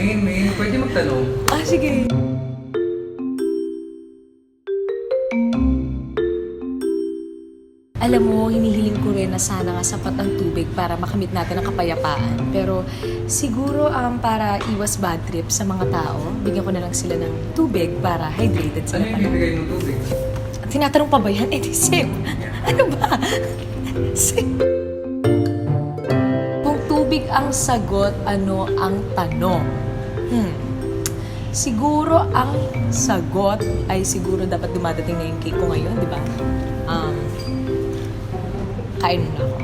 Main, main, pwede magtanong. Ah, sige. Alam mo, hinihiling ko rin na sana nga sapat ang tubig para makamit natin ang kapayapaan. Pero siguro um, para iwas bad trip sa mga tao, bigyan ko na lang sila ng tubig para hydrated Ano sila. yung bibigay ng tubig? Tinatanong pa ba yan? Eh, di sip. Ano ba? Sip. Ang sagot, ano ang tanong? Hmm. Siguro ang sagot ay siguro dapat dumadating na yung cake ko ngayon, di ba? Um, kain muna ako.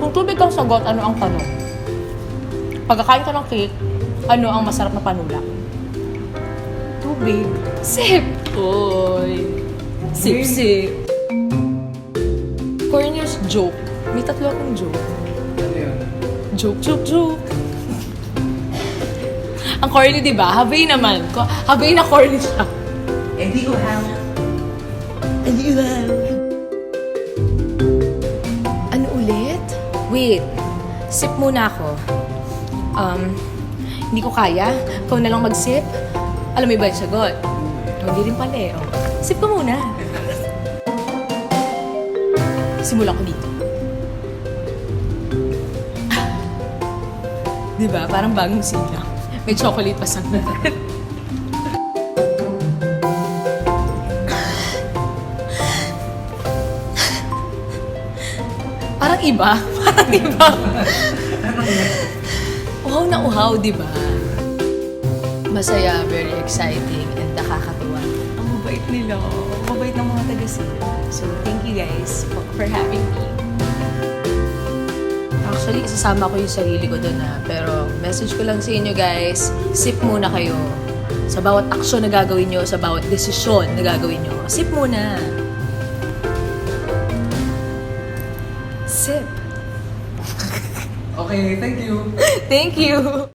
Kung tubig ang sagot, ano ang tanong? Pagkakain ka ng cake, ano ang masarap na panulak? Tubig. Sip! Oy! Sip, sip. Cornish joke. May tatlo akong joke. Joke, joke, joke. Ang corny, di ba? Habay naman. Ko- Habay na corny siya. Eh, di ko have. Ano ulit? Wait. Sip muna ako. Um, hindi ko kaya. Ikaw na lang mag-sip. Alam mo ba yung sagot? Hindi rin pala eh. Oh. Sip ko muna. Simulan ko dito. Di ba? Parang bagong silang. May chocolate pa sa Parang iba. Parang iba. uhaw na uhaw, di ba? Masaya, very exciting, and nakakatuwa. Ang mabait nila. Ang mabait ng mga taga-sila. So, thank you guys for having me. Actually, isasama ko yung sarili ko doon na. Pero, message ko lang sa inyo guys, sip muna kayo. Sa bawat aksyon na gagawin nyo, sa bawat desisyon na gagawin nyo, sip muna. Sip. Okay, thank you. Thank you.